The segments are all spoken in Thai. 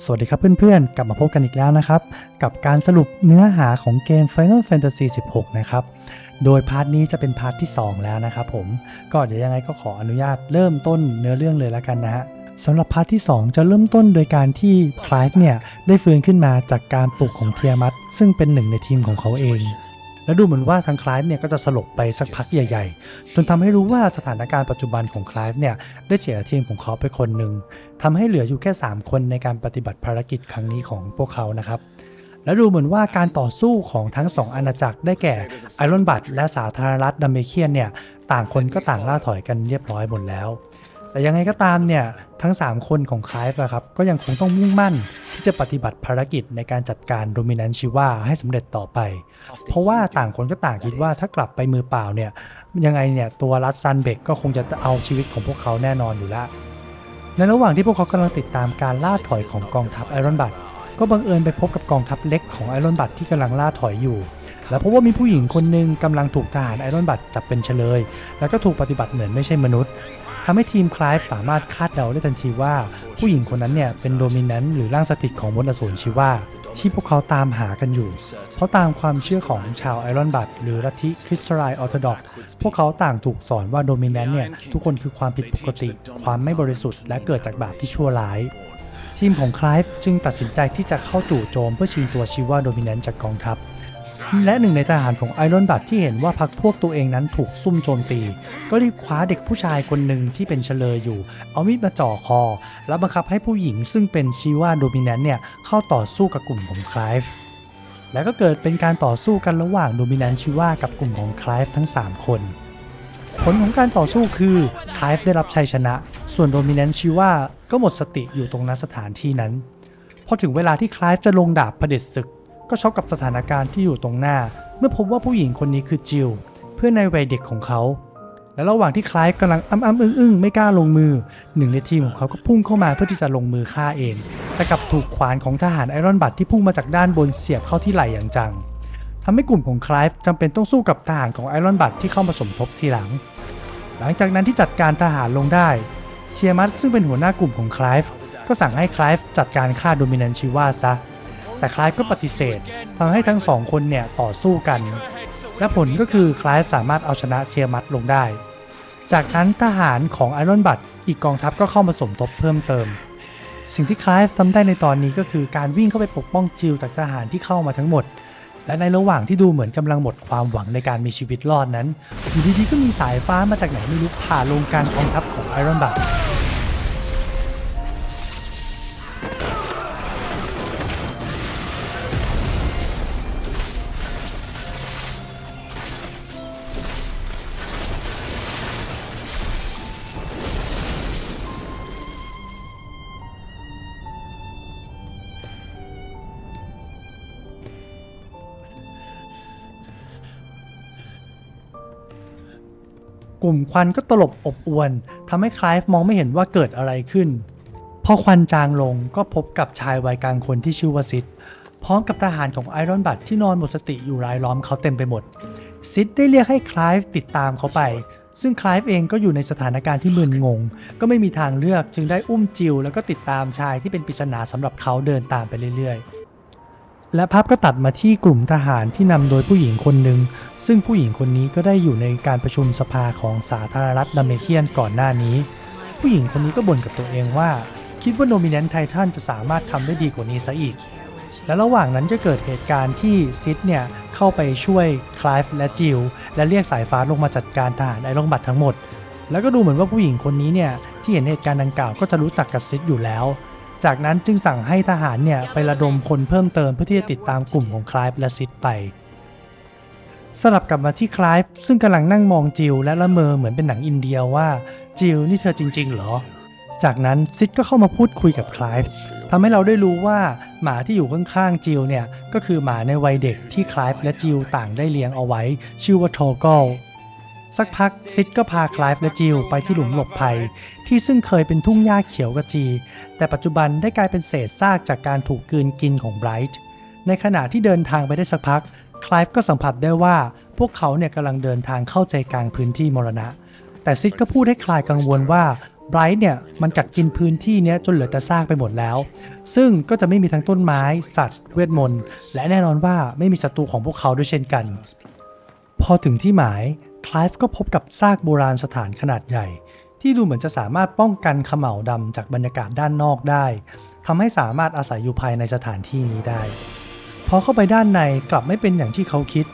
สวัสดีครับเพื่อนๆ กลับมาพบกันอีกแล้วนะครับ กับการสรุปเนื้อหาของเกม Final Fantasy 16 นะครับ โดยพาร์ทนี้จะเป็นพาร์ทที่ 2 แล้วนะครับผม ก็เดี๋ยวยังไงก็ขออนุญาตเริ่มต้นเนื้อเรื่องเลยแล้วกันนะฮะสำหรับพาร์ทที่ 2 จะเริ่มต้นโดยการที่คลายฟ์เนี่ยได้ฟื้นขึ้นมาจากการปลุกของเทียมัตซึ่งเป็นหนึ่งในทีมของเขาเอง และดูเหมือนว่าทางคลายฟ์เนี่ยก็จะสลบไปสักพักใหญ่ ๆ จนทำให้รู้ว่าสถานการณ์ปัจจุบันของคลายฟ์เนี่ยได้เสียทีมของเขาไปคนหนึ่งทำให้เหลืออยู่แค่ 3 คนในการปฏิบัติภารกิจครั้งนี้ของพวกเขานะครับและดูเหมือนว่าการต่อสู้ของทั้ง2อาณาจักรได้แก่ไอรอนบัตและสาธารณรัฐดัมเบเคียนเนี่ยต่างคนก็ต่างล่าถอยกันเรียบร้อยหมดแล้ว แต่ยังไงก็ตามเนี่ยทั้ง 3 คนของคลายฟ์อะครับก็ยังคงต้องมุ่งมั่นที่จะปฏิบัติภารกิจในการจัดการโดมินันชิว่าให้สำเร็จต่อไป เพราะว่าต่างคนก็ต่างคิดว่าถ้ากลับไปมือเปล่าเนี่ยยังไงเนี่ยตัวรัสซันเบกก็คงจะเอาชีวิตของพวกเขาแน่นอนอยู่ล้วในระหว่างที่พวกเขากำลังติดตามการล่าถอยของกองทัพไอรอนบัตก็บังเอิญไปพบกับกองทัพเล็กของไอรอนบัตที่กำลังล่าถอยอยู่ และพบว่ามีผู้หญิงคนหนึ่งกำลังถูกทหารไอรอนบัตจับเป็นเฉลย แล้วก็ถูกปฏิบัติเหมือนไม่ใช่มนุษย์ ทำให้ทีมคลายสามารถคาดเดาได้ทันทีว่า ผู้หญิงคนนั้นเนี่ยเป็นโดมินันต์หรือร่างสถิตของมนุษย์อสูรชิว่าที่พวกเขาตามหากันอยู่ เพราะตามความเชื่อของชาวไอรอนบัตหรือลัทธิคริสต์ไรออร์โธดอกพวกเขาต่างถูกสอนว่าโดมินันต์เนี่ยทุกคนคือความผิดปกติ ความไม่บริสุทธิ์และเกิดจากบาปที่ชั่วร้าย ทีมของคลายจึงตัดสินใจที่จะเข้าจู่โจมเพื่อชิงตัวชิว่าโดมิแนนต์จากกองทัพ และหนึ่งในทหารของไอรอนบัตที่เห็นว่าพักพวกตัวเองนั้นถูกซุ่มโจมตี ก็รีบคว้าเด็กผู้ชายคนหนึ่งที่เป็นเฉลยอยู่ เอามีดมาจ่อคอ แล้วบังคับให้ผู้หญิงซึ่งเป็นชิว่าโดมิแนนต์เนี่ยเข้าต่อสู้กับกลุ่มของคลายฟ์แล้วก็เกิดเป็นการต่อสู้กันระหว่างโดมิแนนต์ชิว่ากับกลุ่มของคลายฟ์ทั้ง 3 คน ผลของการต่อสู้คือคลายฟ์ได้รับชัยชนะ ส่วนโดมิแนนต์ชิว่าก็หมดสติอยู่ตรงนั้นสถานที่นั้น พอถึงเวลาที่คลายฟ์จะลงดาบเผด็จศึก ก็ช็อกกับสถานการณ์ที่อยู่ตรงหน้า เมื่อพบว่าผู้หญิงคนนี้คือจิลเพื่อนในวัยเด็กของเขา และระหว่างที่คลายฟ์กำลังอ้ำอ้ำอึ้งอึ้งไม่กล้าลงมือ หนึ่งในทีมของเขาก็พุ่งเข้ามาเพื่อที่จะลงมือฆ่าเอง แต่กลับถูกขวานของทหารไอรอนบัตที่พุ่งมาจากด้านบนเสียบเข้าที่ไหล่อย่างจังทำให้กลุ่มของคลายจำเป็นต้องสู้กับทหารของไอรอนบัตที่เข้ามาสมทบทีหลัง หลังจากนั้นที่จัดการทหารลงได้ เทียมัสซึ่งเป็นหัวหน้ากลุ่มของคลายก็สั่งให้คลายจัดการฆ่าโดมินันชิว่าซะ แต่คลายก็ปฏิเสธทำให้ทั้งสองคนเนี่ยต่อสู้กัน และผลก็คือคลายสามารถเอาชนะเทียมัสลงได้ จากนั้นทหารของไอรอนบัตอีกกองทัพก็เข้ามาสมทบเพิ่มเติม สิ่งที่คลายทำได้ในตอนนี้ก็คือการวิ่งเข้าไปปกป้องจิลจากทหารที่เข้ามาทั้งหมด และในระหว่างที่ดูเหมือนกำลังหมดความหวังในการมีชีวิตรอดนั้นอยู่ดีๆก็มีสายฟ้ามาจากไหนไม่รู้ผ่าลงกางกองทัพของไอรอนบัต กลุ่มควันก็ตลบอบอวนทำให้คลายฟ์มองไม่เห็นว่าเกิดอะไรขึ้น พอควันจางลงก็พบกับชายวัยกลางคนที่ชื่อว่าซิดพร้อมกับทหารของไอรอนบัตที่นอนหมดสติอยู่รายล้อมเขาเต็มไปหมด ซิดได้เรียกให้คลายฟ์ติดตามเขาไป ซึ่งคลายฟ์เองก็อยู่ในสถานการณ์ที่มึนงง ก็ไม่มีทางเลือกจึงได้อุ้มจิลแล้วก็ติดตามชายที่เป็นปริศนาสำหรับเขาเดินตามไปเรื่อยๆ และภาพก็ตัดมาที่กลุ่มทหารที่นำโดยผู้หญิงคนหนึ่ง ซึ่งผู้หญิงคนนี้ก็ได้อยู่ในการประชุมสภาของสาธารณรัฐดัมเมเคียนก่อนหน้านี้ ผู้หญิงคนนี้ก็บ่นกับตัวเองว่า คิดว่าโนมิเนนไททันจะสามารถทำได้ดีกว่านี้ซะอีก และระหว่างนั้นก็เกิดเหตุการณ์ที่ซิดเนี่ยเข้าไปช่วยคลายฟ์และจิลและเรียกสายฟ้าลงมาจัดการทหารไอรอนบัตทั้งหมด แล้วก็ดูเหมือนว่าผู้หญิงคนนี้เนี่ยที่เห็นเหตุการณ์ดังกล่าวก็จะรู้จักกับซิดอยู่แล้ว จากนั้นจึงสั่งให้ทหารเนี่ยไประดมคนเพิ่มเติมเพื่อที่จะติดตามกลุ่มของคลายฟ์และซิดไปสลับกลับมาที่คลายฟ์ซึ่งกำลังนั่งมองจิลและละเมอเหมือนเป็นหนังอินเดียว่าจิลนี่เธอจริง ๆ เหรอ จากนั้นซิดก็เข้ามาพูดคุยกับคลายฟ์ทำให้เราได้รู้ว่าหมาที่อยู่ข้างๆจิลเนี่ยก็คือหมาในวัยเด็กที่คลายฟ์และจิลต่างได้เลี้ยงเอาไว้ ชื่อว่าโทกล สักพักซิดก็พาคลายฟ์และจิลไปที่หลุมหลบภัย ที่ซึ่งเคยเป็นทุ่งหญ้าเขียวกระจี แต่ปัจจุบันได้กลายเป็นเศษซากจากการถูกกืนกินของไบรท์ในขณะที่เดินทางไปได้สักพักคลายฟ์ก็สัมผัสได้ว่าพวกเขาเนี่ยกำลังเดินทางเข้าใจกลางพื้นที่มรณะ แต่ซิดก็พูดให้คลายกังวลว่าไบรท์เนี่ยมันกัดกินพื้นที่เนี้ยจนเหลือแต่ซากไปหมดแล้ว ซึ่งก็จะไม่มีทั้งต้นไม้ สัตว์ เวทมนต์ และแน่นอนว่าไม่มีศัตรูของพวกเขาด้วยเช่นกัน พอถึงที่หมาย คลายฟ์ก็พบกับซากโบราณสถานขนาดใหญ่ ที่ดูเหมือนจะสามารถป้องกันเขม่าดำจากบรรยากาศด้านนอกได้ทำให้สามารถอาศัยอยู่ภายในสถานที่นี้ได้ พอเข้าไปด้านในกลับไม่เป็นอย่างที่เขาคิด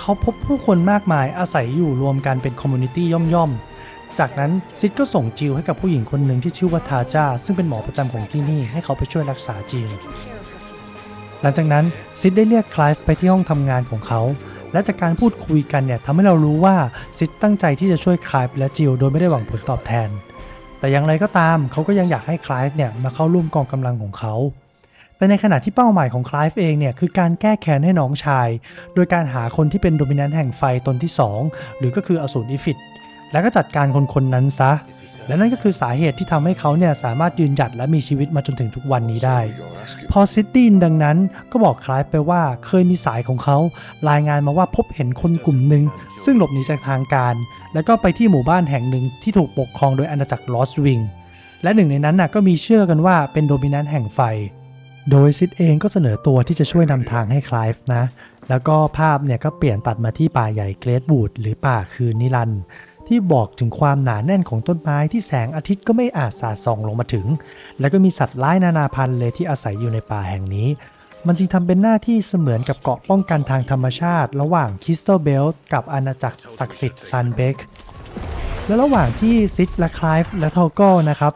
เขาพบผู้คนมากมายอาศัยอยู่รวมกันเป็นคอมมูนิตี้ย่อมๆ จากนั้นซิดก็ส่งจิวให้กับผู้หญิงคนหนึ่งที่ชื่อว่าทาจ้า ซึ่งเป็นหมอประจำของที่นี่ให้เขาไปช่วยรักษาจิวหลังจากนั้นซิดได้เรียกคลายฟ์ไปที่ห้องทำงานของเขา และจากการพูดคุยกันเนี่ยทำให้เรารู้ว่าซิดตั้งใจที่จะช่วยคลายและจิลโดยไม่ได้หวังผลตอบแทน แต่อย่างไรก็ตามเขาก็ยังอยากให้คลายเนี่ยมาเข้าร่วมกองกำลังของเขาแต่ในขณะที่เป้าหมายของคลายเองเนี่ยคือการแก้แค้นให้น้องชาย โดยการหาคนที่เป็นโดมินันต์แห่งไฟตนที่ 2 หรือก็คืออสูรอิฟิต แล้วก็จัดการคนคนนั้นซะ และนั่นก็คือสาเหตุที่ทำให้เขาเนี่ยสามารถยืนหยัดและมีชีวิตมาจนถึงทุกวันนี้ได้ พอซิดดี้ดังนั้นก็บอกคล้ายไปว่าเคยมีสายของเขารายงานมาว่าพบเห็นคนกลุ่มหนึ่งซึ่งหลบหนีจากทางการ แล้วก็ไปที่หมู่บ้านแห่งหนึ่งที่ถูกปกครองโดยอาณาจักรลอสวิงและหนึ่งในนั้นน่ะก็มีเชื่อกันว่าเป็นโดมินันแห่งไฟ โดยซิดเองก็เสนอตัวที่จะช่วยนำทางให้คลายฟ์นะ แล้วก็ภาพเนี่ยก็เปลี่ยนตัดมาที่ป่าใหญ่เกรดบูดหรือป่าคืนนิรันด์ ที่บอกถึงความหนาแน่นของต้นไม้ที่แสงอาทิตย์ก็ไม่อาจสาดส่องลงมาถึง แล้วก็มีสัตว์ร้ายนานาพันธุ์เลยที่อาศัยอยู่ในป่าแห่งนี้ มันจึงทำเป็นหน้าที่เสมือนกับเกาะป้องกันทางธรรมชาติ ระหว่างคริสตัลเบลกับอาณาจักรศักดิ์สิทธิ์ซันเบกและระหว่างที่ซิดและคลายฟ์และทอโก้นะครับ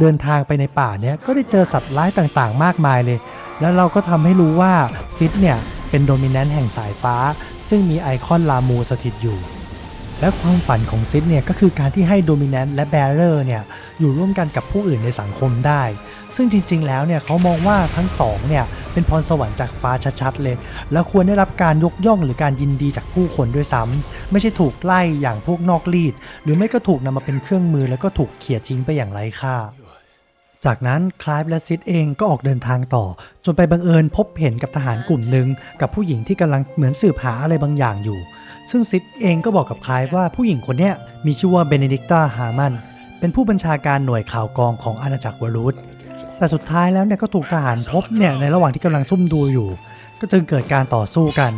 เดินทางไปในป่าเนี้ยก็ได้เจอสัตว์ร้ายต่างๆ มากมายเลย แล้วเราก็ทำให้รู้ว่าซิดเนี่ยเป็นโดมิแนนต์แห่งสายฟ้า ซึ่งมีไอคอนลามูสถิตอยู่ และความฝันของซิดเนี่ยก็คือการที่ให้โดมิแนนต์และแบรเรอร์เนี่ยอยู่ร่วมกันกับผู้อื่นในสังคมได้ ซึ่งจริงๆแล้วเนี่ยเขามองว่าทั้งสองเนี่ยเป็นพรสวรรค์จากฟ้าชัดๆเลย แล้วควรได้รับการยกย่องหรือการยินดีจากผู้คนด้วยซ้ำไม่ใช่ถูกไล่อย่างพวกนอกรีด หรือไม่ก็ถูกนำมาเป็นเครื่องมือแล้วก็ถูกเขี่ยทิ้งไปอย่างไร้ค่าจากนั้นคลายและซิดเองก็ออกเดินทางต่อ จนไปบังเอิญพบเห็นกับทหารกลุ่มหนึ่งกับผู้หญิงที่กำลังเหมือนสืบหาอะไรบางอย่างอยู่ ซึ่งซิดเองก็บอกกับคลายว่าผู้หญิงคนนี้มีชื่อว่าเบเนดิกตาฮามัน เป็นผู้บัญชาการหน่วยข่าวกรองของอาณาจักรวารูธแต่สุดท้ายแล้วเนี่ยก็ถูกทหารพบเนี่ยในระหว่างที่กำลังซุ่มดูอยู่ ก็จึงเกิดการต่อสู้กัน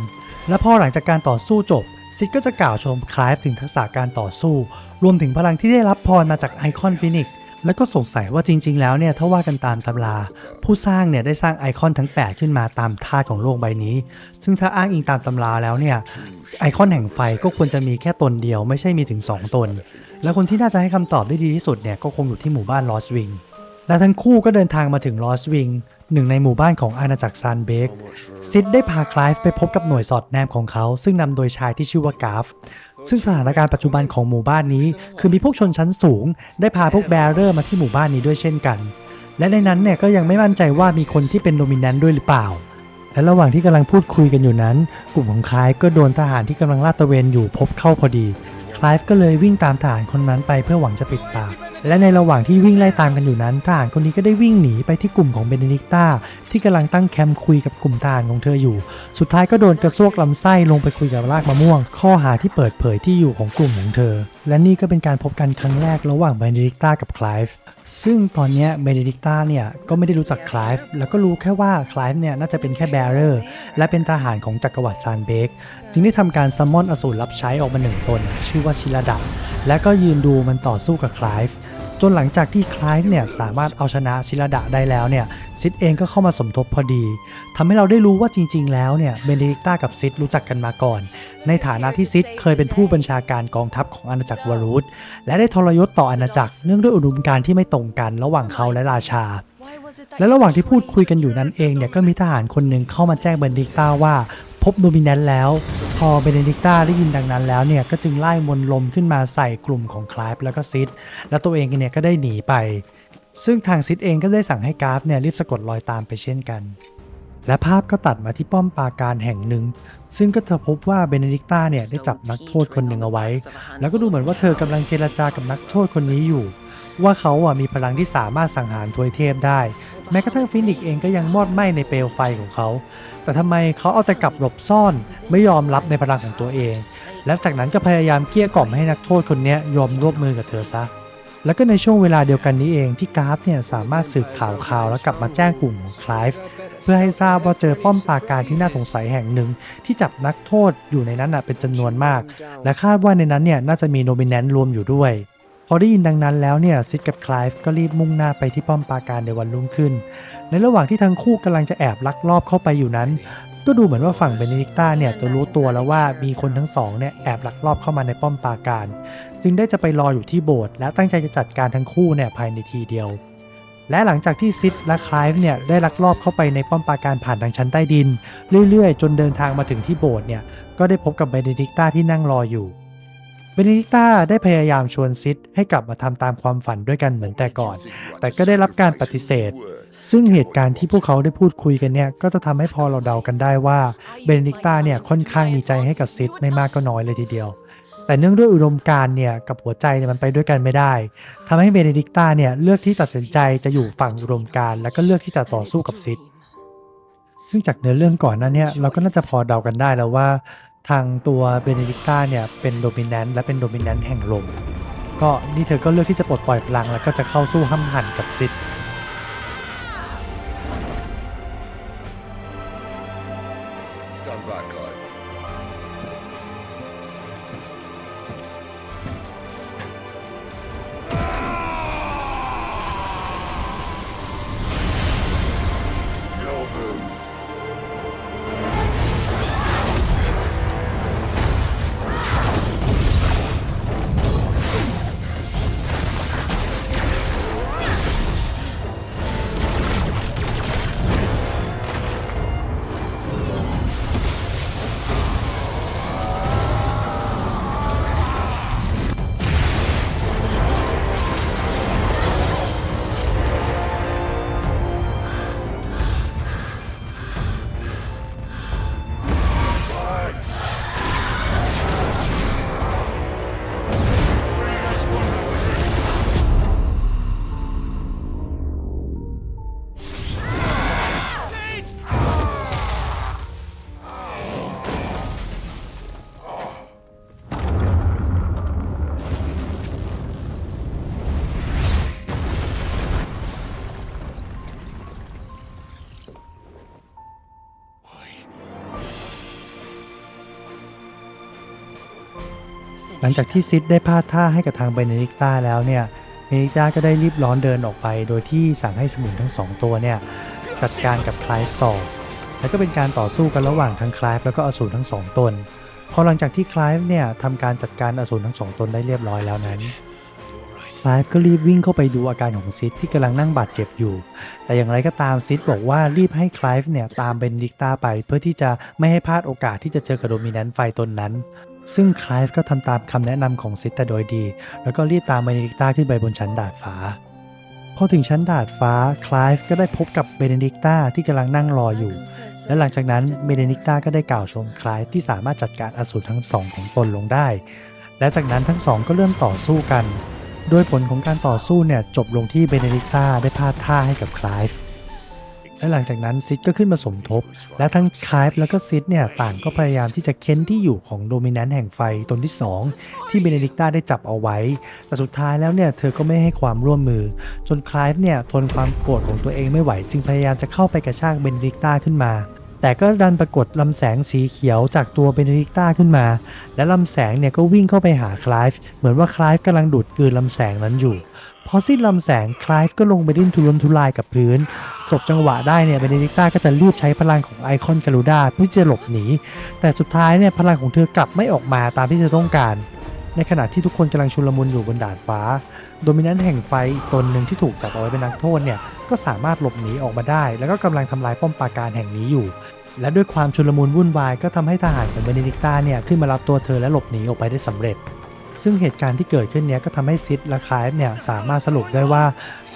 และพอหลังจากการต่อสู้จบ ซิดก็จะกล่าวชมคลายถึงทักษะการต่อสู้ รวมถึงพลังที่ได้รับพรมาจากไอคอนฟินิกซ์ แล้วก็สงสัยว่าจริง ๆ แล้วเนี่ยถ้าว่ากันตามตำรา ผู้สร้างเนี่ยได้สร้างไอคอนทั้ง 8 ขึ้นมาตามธาตุของโลกใบนี้ ซึ่งถ้าอ้างอิงตามตำราแล้วเนี่ยไอคอนแห่งไฟก็ควรจะมีแค่ตนเดียวไม่ใช่มีถึง 2 ตน และคนที่น่าจะให้คำตอบได้ดีที่สุดเนี่ยก็คงอยู่ที่หมู่บ้านลอสวิง และทั้งคู่ก็เดินทางมาถึงลอสวิงหนึ่งในหมู่บ้านของอาณาจักรซานเบกซิดได้พาคลายฟ์ไปพบกับหน่วยสอดแนมของเขา ซึ่งนำโดยชายที่ชื่อว่ากาฟ ซึ่งสถานการณ์ปัจจุบันของหมู่บ้านนี้ คือมีพวกชนชั้นสูง ได้พาพวกแบรเรอร์มาที่หมู่บ้านนี้ด้วยเช่นกัน และในนั้นเนี่ยก็ยังไม่มั่นใจว่ามีคนที่เป็นโดมิแนนต์ด้วยหรือเปล่า และระหว่างที่กำลังพูดคุยกันอยู่นั้น กลุ่มของคลายฟ์ก็โดนทหารที่กำลังลาดตระเวนอยู่พบเข้าพอดีคลายฟ์ก็เลยวิ่งตามทหารคนนั้นไปเพื่อหวังจะปิดปากและในระหว่างที่วิ่งไล่ตามกันอยู่นั้นทหารคนนี้ก็ได้วิ่งหนีไปที่กลุ่มของเบเนดิกตาที่กำลังตั้งแคมป์คุยกับกลุ่มทหารของเธออยู่ สุดท้ายก็โดนกระซวกลำไส้ลงไปคุยกับรากมะม่วง ข้อหาที่เปิดเผยที่อยู่ของกลุ่มของเธอ และนี่ก็เป็นการพบกันครั้งแรกระหว่างเบเนดิกตากับคลายฟ์ซึ่งตอนนี้เบเนดิกตาเนี่ยก็ไม่ได้รู้จักคลายฟ์แล้วก็รู้แค่ว่าคลายฟ์เนี่ยน่าจะเป็นแค่แบรเรอร์และเป็นทหารของจักรวรรดิซานเบกจึงได้ทำการซัมมอนอสูรรับใช้ออกมาหนึ่งตน ชื่อว่าชิลดาและก็ยืนดูมันต่อสู้กับคลายฟ์ จนหลังจากที่คลายเนี่ยสามารถเอาชนะชิลดาได้แล้วเนี่ยซิดเองก็เข้ามาสมทบพอดีทำให้เราได้รู้ว่าจริง ๆ แล้วเนี่ยเบเนดิกตากับซิดรู้จักกันมาก่อน ในฐานะที่ซิดเคยเป็นผู้บัญชาการกองทัพของอาณาจักรวารูธและได้ทรยศต่ออาณาจักรเนื่องด้วยอุดมการณ์ที่ไม่ตรงกันระหว่างเขาและราชา และระหว่างที่พูดคุยกันอยู่นั้นเองเนี่ยก็มีทหารคนหนึ่งเข้ามาแจ้งเบนดิกตาว่า พบโดมินแนนแล้ว พอเบเนดิกตาได้ยินดังนั้นแล้วเนี่ยก็จึงไล่มนต์ลมขึ้นมาใส่กลุ่มของคลายฟ์แล้วก็ซิดและตัวเองเนี่ยก็ได้หนีไป ซึ่งทางซิดเองก็ได้สั่งให้กราฟเนี่ยรีบสะกดรอยตามไปเช่นกันและภาพก็ตัดมาที่ป้อมปราการแห่งหนึ่ง ซึ่งก็จะพบว่าเบเนดิกตาเนี่ยได้จับนักโทษคนหนึ่งเอาไว้ แล้วก็ดูเหมือนว่าเธอกำลังเจรจากับนักโทษคนนี้อยู่ ว่าเขาอะมีพลังที่สามารถสังหารทวยเทพได้ แม้กระทั่งฟินิกเองก็ยังมอดไหม้ในเปลวไฟของเขา แต่ทำไมเขาเอาแต่กลับหลบซ่อนไม่ยอมรับในพลังของตัวเอง และจากนั้นก็พยายามเกลี้ยกล่อมให้นักโทษคนนี้ยอมร่วมมือกับเธอซะแล้วก็ในช่วงเวลาเดียวกันนี้เองที่กราฟเนี่ยสามารถสืบข่าวข่าวแล้วกลับมาแจ้งกลุ่มของคลายฟ์เพื่อให้ทราบว่าเจอป้อมปราการที่น่าสงสัยแห่งหนึ่ง ที่จับนักโทษอยู่ในนั้นเป็นจำนวนมาก และคาดว่าในนั้นเนี่ยน่าจะมีโนมิแนนรวมอยู่ด้วย พอได้ยินดังนั้นแล้วเนี่ยซิดกับคลายฟ์ก็รีบมุ่งหน้าไปที่ป้อมปราการในวันรุ่งขึ้น ในระหว่างที่ทั้งคู่กำลังจะแอบลักลอบเข้าไปอยู่นั้น ก็ดูเหมือนว่าฝั่งเบเนดิกต้าเนี่ยจะรู้ตัวแล้วว่ามีคนทั้งสองเนี่ยแอบลักลอบเข้ามาในป้อมปราการ จึงได้จะไปรออยู่ที่โบสถ์และตั้งใจจะจัดการทั้งคู่เนี่ยภายในทีเดียว และหลังจากที่ซิดและคลายฟ์เนี่ยได้ลักลอบเข้าไปในป้อมปราการผ่านทางชั้นใต้ดิน เรื่อยๆ จนเดินทางมาถึงที่โบสถ์เนี่ยก็ได้พบกับเบเนดิกต้าที่นั่งรออยู่ เบเนดิกต้าได้พยายามชวนซิดให้กลับมาทำตามความฝันด้วยกันเหมือนแต่ก่อน แต่ก็ได้รับการปฏิเสธ ซึ่งเหตุการณ์ที่พวกเขาได้พูดคุยกันเนี่ยก็จะทำให้พอเราเดากันได้ว่าเบเนดิกต้าเนี่ยค่อนข้างมีใจให้กับซิดไม่มากก็น้อยเลยทีเดียว แต่เนื่องด้วยอุดมการณ์เนี่ยกับหัวใจเนี่ยมันไปด้วยกันไม่ได้ทำให้เบเนดิกต้าเนี่ยเลือกที่ตัดสินใจจะอยู่ฝั่งอุดมการณ์แล้วก็เลือกที่จะต่อสู้กับซิดซึ่งจากเนื้อเรื่องก่อนหนั้นเนี่ยเราก็น่าจะพอเดากันได้แล้วว่า ทางตัวเบเนดิกต้าเนี่ยเป็นโดมิแนนต์และเป็นโดมิแนนต์แห่งลม ก็นี่เธอก็เลือกที่จะปลดปล่อยพลังแล้วก็จะเข้าสู้ห้ำหั่นกับซิด หลังจากที่ซิดได้พลาดท่าให้กับทางเบเนดิกต้าแล้วเนี่ยเบเนดิกต้าก็ได้รีบร้อนเดินออกไป โดยที่สั่งให้สมุนทั้งสองตัวเนี่ยจัดการกับคลายต่อและก็เป็นการต่อสู้กันระหว่างทั้งคลายแล้วก็อสูรทั้งสองตน พอหลังจากที่คลายเนี่ยทำการจัดการอสูรทั้งสองตนได้เรียบร้อยแล้วนั้นคลายก็รีบวิ่งเข้าไปดูอาการของซิดที่กำลังนั่งบาดเจ็บอยู่ แต่อย่างไรก็ตามซิดบอกว่ารีบให้คลายเนี่ยตามเบนดิกต้าไปเพื่อที่จะไม่ให้พลาดโอกาสที่จะเจอกับโดมิแนนไฟตนนั้น ซึ่งคลายฟ์ก็ทำตามคำแนะนำของซิสแต่โดยดี แล้วก็รีบตามเบเนดิกต้าขึ้นไปบนชั้นดาดฟ้า พอถึงชั้นดาดฟ้าคลายฟ์ก็ได้พบกับเบเนดิกต้าที่กำลังนั่งรออยู่ และหลังจากนั้นเบเนดิกต้าก็ได้กล่าวชมคลายฟ์ที่สามารถจัดการอสูรทั้งสองของตนลงได้ และจากนั้นทั้งสองก็เริ่มต่อสู้กัน โดยผลของการต่อสู้เนี่ยจบลงที่เบเนดิกต้าได้พาดท่าให้กับคลายฟ์ และหลังจากนั้นซิดก็ขึ้นมาสมทบ และทั้งคายแล้วก็ซิดเนี่ยต่างก็พยายามที่จะเค้นที่อยู่ของโดมิแนนต์แห่งไฟตนที่ 2 ที่เบเนดิกต้าได้จับเอาไว้ แต่สุดท้ายแล้วเนี่ยเธอก็ไม่ให้ความร่วมมือ จนคลายเนี่ยทนความโกรธของตัวเองไม่ไหว จึงพยายามจะเข้าไปกระชากเบเนดิกต้าขึ้นมา แต่ก็ดันปรากฏลำแสงสีเขียวจากตัวเบเนดิกต้าขึ้นมา และลำแสงเนี่ยก็วิ่งเข้าไปหาคลายฟ์เหมือนว่าคลายฟ์กำลังดูดกลืนลำแสงนั้นอยู่ พอสิ้นลำแสงคลายฟ์ก็ลงไปดิ้นทุรนทุรายกับพื้นจบจังหวะได้เนี่ยเบเนดิกต้าก็จะรีบใช้พลังของไอคอนกาลูดาเพื่อจะหลบหนี แต่สุดท้ายเนี่ยพลังของเธอกลับไม่ออกมาตามที่เธอต้องการ ในขณะที่ทุกคนกำลังชุลมุนอยู่บนดาดฟ้า โดมินนต์แห่งไฟอีกตนหนึ่งที่ถูกจับเอาไว้เป็นนักโทษเนี่ย ก็สามารถหลบหนีออกมาได้ แล้วก็กำลังทำลายป้อมปราการแห่งนี้อยู่ และด้วยความชุลมุนวุ่นวายก็ทำให้ทหารของเบเนดิกตาเนี่ยขึ้นมารับตัวเธอและหลบหนีออกไปได้สำเร็จ ซึ่งเหตุการณ์ที่เกิดขึ้นเนี้ยก็ทำให้ซิดและคลายฟ์เนี่ยสามารถสรุปได้ว่า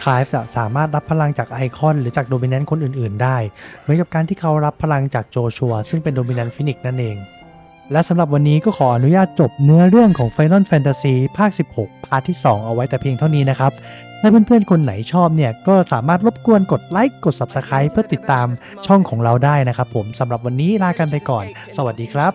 คลายฟ์สามารถรับพลังจากไอคอน หรือจากโดมิแนนต์คนอื่นๆ ได้ เหมือนกับการที่เขารับพลังจากโจชัวซึ่งเป็นโดมิแนนต์ฟินิกนั่นเอง และสำหรับวันนี้ก็ขออนุญาตจบเนื้อเรื่องของ Final Fantasy ภาค 16 พาร์ทที่ 2 เอาไว้แต่เพียงเท่านี้นะครับ ถ้าเพื่อนๆ คนไหนชอบเนี่ย ก็สามารถรบกวนกดไลค์ กด Subscribe เพื่อติดตามช่องของเราได้นะครับผมสำหรับวันนี้ลากันไปก่อน สวัสดีครับ